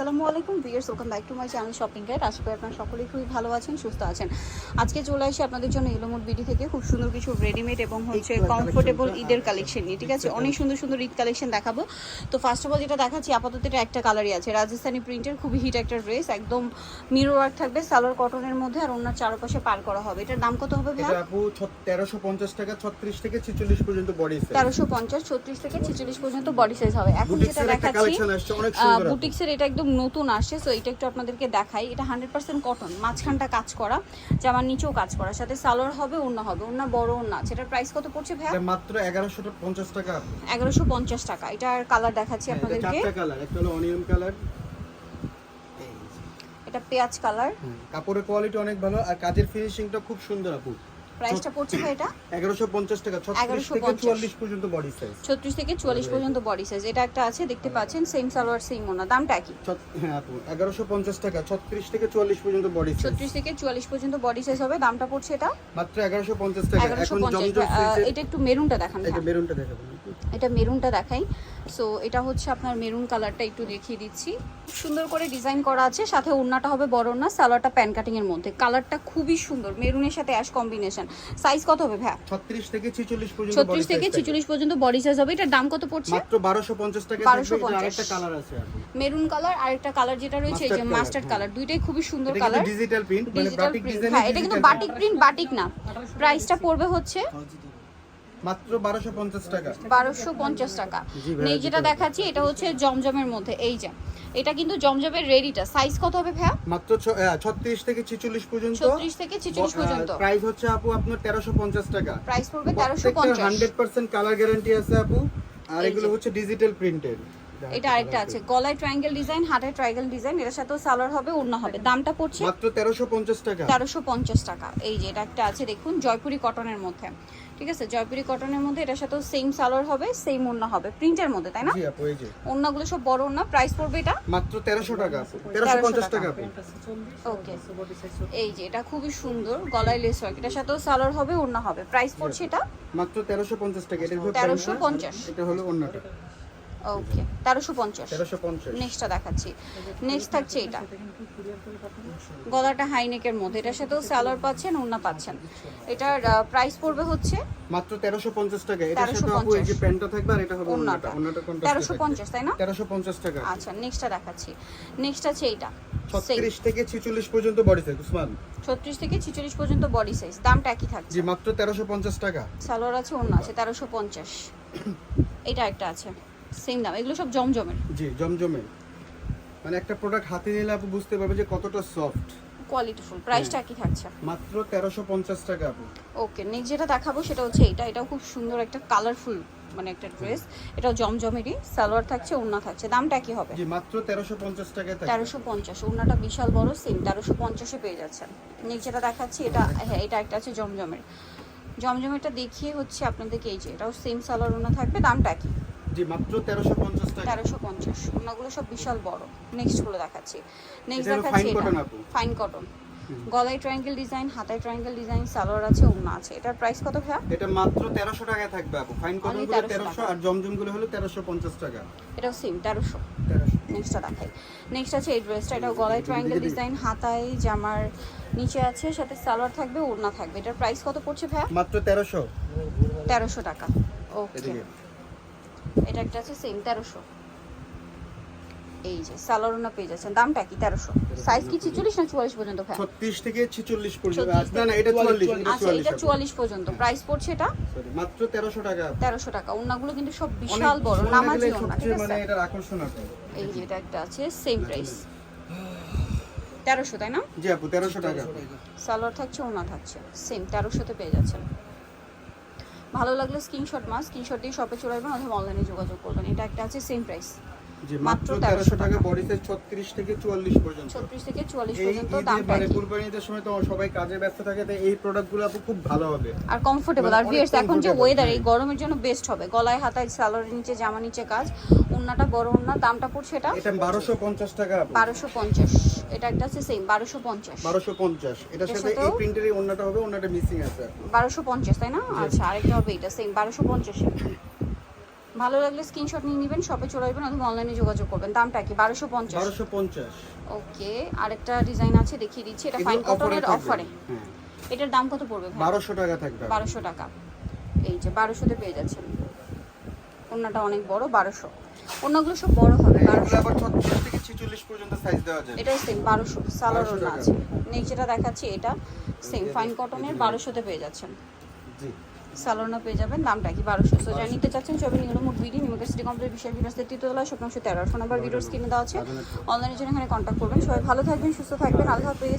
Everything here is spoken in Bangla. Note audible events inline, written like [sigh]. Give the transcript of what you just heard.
আসসালামু আলাইকুম viewers welcome back to my channel shopping guide আশা করি আপনারা সকলেই খুবই ভালো আছেন সুস্থ আছেন। আজকে চলে আসি আপনাদের জন্য ইলোমোট বিডি থেকে খুব সুন্দর কিছু রেডিমেড এবং হচ্ছে কমফোর্টেবল ঈদের কালেকশন নিয়ে ঠিক আছে? অনেক সুন্দর সুন্দর ঈদ কালেকশন দেখাবো। তো ফার্স্ট অফ অল যেটা দেখাচ্ছি আপাতত এটা একটা কালারই আছে রাজস্থানি প্রিন্টের খুবই হিট একটা ড্রেস একদম মিরর ওয়ার্ক থাকবে সালোয়ার কটনের মধ্যে আর ওনার চারপাশে পার করা হবে। এটার দাম কত হবে ভাইয়া? আপু তেরোশো পঞ্চাশ টাকা ছত্রিশ থেকে ছেচল্লিশ পর্যন্ত বডি সাইজ তেরোশো পঞ্চাশ ছত্রিশ থেকে ছেচল্লিশ পর্যন্ত বডি সাইজ হবে। এখন যেটা দেখাচ্ছি। বুটিক্সের এটা একদম নতুন আসে সো এটা একটু আপনাদেরকে দেখাই। এটা হান্ড্রেড পার্সেন্ট কটন মাঝখানটা কাজ করা জামার নিচেও কাজ করা সাথে সালোয়ার হবে অন্য হবে অন্য বড় অন্য আছে। এটার প্রাইস কত পড়ছে এটা মাত্র এগারোশো পঞ্চাশ টাকা। এগারোশো পঞ্চাশ টাকা। এটার কালার দেখাচ্ছি হ্যাঁ, আপনাদেরকে। কালার একটা হলো অনিয়ন কালার এটা পেঁয়াজ কালার কাপড়ের কোয়ালিটি অনেক ভালো আর কাজের ফিনিশিংটা খুব সুন্দর আপু। প্রাইসটা পড়ছে ভাই এটা? এগারোশো পঞ্চাশ টাকা ছত্রিশ থেকে 1150 চুয়াল্লিশ পর্যন্ত বডি সাইজ ছত্রিশ থেকে চুয়াল্লিশ পর্যন্ত বডি সাইজ এটা একটা আছে দেখতে পাচ্ছেন সেম সালোয়ার সেম ওনা। দামটা কি? হ্যাঁ আপু এগারোশো পঞ্চাশ টাকা ছত্রিশ থেকে চুয়াল্লিশ পর্যন্ত বডি সাইজ ছত্রিশ থেকে চুয়াল্লিশ পর্যন্ত বডি সাইজ হবে দামটা পড়ছে এটা? মাত্র এগারোশো পঞ্চাশ টাকা। এখন জমজম এটা একটু মেরুনটা দেখান এটা ভাইয়া। মেরুনটা দেখাবেন আপু। এটা মেরুনটা দেখাই। সো এটা হচ্ছে আপনার মেরুন কালারটা একটু দেখিয়ে দিচ্ছি। খুব সুন্দর করে ডিজাইন করা আছে সাথে ওড়নাটা হবে বড় ওড়না সালোয়ারটা প্যান কাটিং এর মধ্যে। কালারটা খুবই সুন্দর মেরুনের সাথে অ্যাশ কম্বিনেশন সাইজ কত হবে ভাইয়া? ছত্রিশ থেকে ছেচল্লিশ পর্যন্ত ছত্রিশ body থেকে size থাকবে। ছিচল্লিশ পর্যন্ত বডি সাইজ হবে। এটার দাম কত পড়ছে? মাত্র বারোশো পঞ্চাশ টাকা 1250 আরেকটা কালার আছে মেরুন কালার আর একটা কালার যেটা রয়েছে এই যে মাস্টার্ড হ্যাঁ। কালার দুইটাই খুবই সুন্দর কালার ডিজিটাল প্রিন্ট মানে বাটিক ডিজাইন হ্যাঁ এটা কিন্তু বাটিক প্রিন্ট বাটিক না। প্রাইসটা পড়বে হচ্ছে মাত্র বারোশো পঞ্চাশ টাকা। বারোশো পঞ্চাশ টাকা। যেটা দেখাচ্ছি এটা হচ্ছে জমজমের মধ্যে এই যে। এটা কিন্তু জমজমের রেডিটা। সাইজ কত হবে ভাইয়া? মাত্র ছত্রিশ থেকে ছেচল্লিশ পর্যন্ত। ছত্রিশ থেকে ছিচল্লিশ পর্যন্ত। প্রাইস হচ্ছে আপু আপনার তেরোশো পঞ্চাশ টাকা। প্রাইস পড়বে তেরোশো পঞ্চাশ। হান্ড্রেড পার্সেন্ট কালার গ্যারান্টি আছে আপু। আর এগুলো হচ্ছে ডিজিটাল প্রিন্টেড এটা আরেকটা আছে। গলায় ট্রায়াঙ্গেল ডিজাইন হাতে ট্রায়াঙ্গেল ডিজাইন এর সাথেও সালোয়ার হবে অন্য হবে। দামটা পড়ছে মাত্র তেরোশো পঞ্চাশ টাকা। তেরোশো পঞ্চাশ টাকা। এই যে এটা একটা আছে দেখুন জয়পুরি কটনের মধ্যে। ঠিক আছে? জয়পুরি কটনের মধ্যে এটার সাথেও সেম সালোয়ার হবে সেম ওড়না হবে। প্রিন্টের মধ্যে তাই না? জি আপু এই যে। ওড়নাগুলো সব বড় ওড়না। প্রাইস পড়বে এটা? মাত্র তেরোশো টাকা আপু। তেরোশো পঞ্চাশ টাকা। আপু। ওকে এই যে এটা খুবই সুন্দর গলায় লেস ওয়ার্ক এটার সাথেও সালোয়ার হবে ওড়না হবে। প্রাইস পড়ছে এটা? মাত্র তেরোশো পঞ্চাশ টাকা এটা হলো 1350 এটা হলো অন্যটা ওকে তেরোশো পঞ্চাশ। তেরোশো পঞ্চাশ। নেক্সটটা দেখাচ্ছি। নেক্সট থাকছে এটা। গলাটা হাই নেকের মধ্যে। এটার সাথেও সালোয়ার পাচ্ছেন ওড়না পাচ্ছেন। এটার প্রাইস পড়বে হচ্ছে মাত্র তেরোশো পঞ্চাশ টাকা। এটার সাথে আপু এই যে প্যান্টটা থাকবে আর এটা হবে ওড়নাটা। অন্যটা অন্যটা কোনটা তেরোশো পঞ্চাশ তাই না? তেরোশো পঞ্চাশ টাকা। আচ্ছা নেক্সটটা দেখাচ্ছি। নেক্সট আছে এইটা। ছত্রিশ থেকে ছেচল্লিশ পর্যন্ত বডি সাইজ উসমান। ছত্রিশ থেকে ছিচল্লিশ পর্যন্ত বডি সাইজ দামটা একই থাকছে। জি মাত্র তেরোশো পঞ্চাশ টাকা। সালোয়ার আছে অন্য আছে তেরোশো পঞ্চাশ। [coughs] এটা একটা আছে। সেম দাম এগুলো সব জমজমের। জি জমজমে মানে একটা প্রোডাক্ট হাতে নিলে আপনি বুঝতে পারবে যে কতটা সফট কোয়ালিটিফুল প্রাইসটা একই থাকছে। মাত্র তেরোশো পঞ্চাশ টাকা আপু। ওকে নেক্সট যেটা দেখাবো সেটা হচ্ছে এটা। এটাও খুব সুন্দর একটা কালারফুল মানে একটা ড্রেস এটাও জমজমেরই সালোয়ার থাকছে ওড়না থাকছে। দামটা কি হবে। জি মাত্র তেরোশো পঞ্চাশ টাকায় থাকে তেরোশো পঞ্চাশ ওড়নাটা বিশাল বড় সেম তেরোশো পঞ্চাশে পেয়ে যাচ্ছেন নেক্সট যেটা দেখাচ্ছি এটা হ্যাঁ এটা একটা আছে জমজমের। জমজমেরটা দেখিয়ে হচ্ছে আপনাদেরকে এই যে এটাও সেম সালোয়ার ওড়না থাকবে দামটা কি জি মাত্র তেরোশো পঞ্চাশ টাকা। তেরোশো পঞ্চাশ। ওনাগুলো সব বিশাল বড়। নেক্সটগুলো দেখাচ্ছি। নেক্সট এটা দেখাচ্ছি fine এটা। আপু। ফাইন কটন গলায় ট্রায়াঙ্গেল ডিজাইন হাতায় ট্রায়াঙ্গেল ডিজাইন সালোয়ার আছে ওড়না আছে। এটার প্রাইস কত ভাইয়া? এটা মাত্র তেরোশো টাকায় থাকবে আপু। ফাইন কটনগুলো 1300 টাকা। আর জমজমগুলো হলো তেরোশো পঞ্চাশ টাকা। এটাও সেম তেরোশো। তেরোশো। নেক্সটটা দেখাই। নেক্সট আছে এই ড্রেসটা এটাও গলায় ট্রায়াঙ্গেল ডিজাইন হাতায় জামার নিচে আছে সাথে সালোয়ার থাকবে ওড়না থাকবে। এটার প্রাইস কত পড়ছে ভাইয়া? মাত্র তেরোশো। তেরোশো টাকা। ওকে এটা একটা আছে সেম তেরোশো। এই যে সালোয়ার ওড়না পেয়ে যাচ্ছেন। দামটা কি তেরোশো? সাইজ কি ছিচল্লিশ না চুয়াল্লিশ পর্যন্ত ভাইয়া? ছত্রিশ থেকে ছিচল্লিশ পর্যন্ত। না না এটা চুয়াল্লিশ আচ্ছা এটা চুয়াল্লিশ পর্যন্ত। প্রাইস পড়ছে এটা? মাত্র তেরোশো টাকা। তেরোশো টাকা। ওড়নাগুলো কিন্তু সব বিশাল বড় নামাজি ঠিক মানে আছে? এটার আকর্ষণ আছে এই যে এটা একটা আছে সেম প্রাইস তেরোশো তাই না? জি আপু তেরোশো টাকা। সালোয়ার থাকছে ওনা থাকছে। সেম তেরোশোতে পেয়ে যাচ্ছেন। ভালো লাগলে স্ক্রিনশট মাস স্ক্রিনশট দিয়ে শপে চলে আসবেন, অথবা অনলাইনে যোগাযোগ করবেন। এটা একটা আছে সেম প্রাইস জি মাত্র মাত্র 1300 তেরোশো টাকা। বডি সাইজ ছত্রিশ থেকে চুয়াল্লিশ পর্যন্ত। ছত্রিশ থেকে চুয়াল্লিশ এই পর্যন্ত ঈদে দামটা মানে একই। সময় তো সবাই কাজে ব্যস্ত থাকে তাই এই প্রোডাক্টগুলো আপু খুব ভালো হবে। আর কমফোর্টেবল মানে আর অনেক ভিয়ার্স এখন যে ওয়েদার এই হ্যাঁ। গরমের জন্য বেস্ট হবে। গলায় হাতায় সালোয়ারের নিচে জামা নিচে কাজ। ওড়নাটা বড় ওড়না দামটা পড়ছে এটা এটা বারোশো পঞ্চাশ টাকা আপু। বারোশো পঞ্চাশ। এটা একটা আছে সেম বারোশো পঞ্চাশ। বারোশো পঞ্চাশ। এটার এটার সাথে এই প্রিন্টের হবে অন্যটা মিসিং আছে। বারোশো পঞ্চাশ তাই না? আচ্ছা আরেকটা হবে এটা সেম বারোশো পঞ্চাশে ভালো লাগলে স্ক্রিনশট নিয়ে নেবেন শপে চলে আসবেন অথবা অনলাইনে যোগাযোগ করবেন। দামটা কি? বারোশো পঞ্চাশ। বারোশো পঞ্চাশ। ওকে আরেকটা ডিজাইন আছে দেখিয়ে দিচ্ছি। এটা ফাইন কটনের অফারে হ্যাঁ। এটার দাম কত পড়বে বারোশো টাকা থাকবে। বারোশো টাকা। এই যে বারোশোতে পেয়ে যাচ্ছেন। ওনাটা অনেক বড় বারোশো। অন্যগুলো সব বড় হবে এগুলো বারোশো। আবার ছত্রিশ থেকে ছেচল্লিশ পর্যন্ত সাইজ দেওয়া যায় এটাও সেম বারোশো। 1200 ওনা। আছে। নেক্সট যেটা দেখাচ্ছি এটা সেম ফাইন কটনের বারোশোতে পেয়ে যাচ্ছেন। জি। সালোনা পেয়ে যাবেন, দামটা কি বারোশো? সো যা নিতে চাচ্ছেন, সবাই নিগুলো মোট বিডি নিমকের সিটি কমপ্লিট বিশাল বিরাস্তের তৃতীয়তলা স্বপ্নাংশ তেরো ফোন নাম্বার ভিডিওর স্ক্রিনে দেওয়া আছে। অনলাইনের জন্য এখানে কন্ট্যাক্ট করবেন। সবাই ভালো থাকবেন, সুস্থ থাকবেন। আল্লাহ হাফিজ।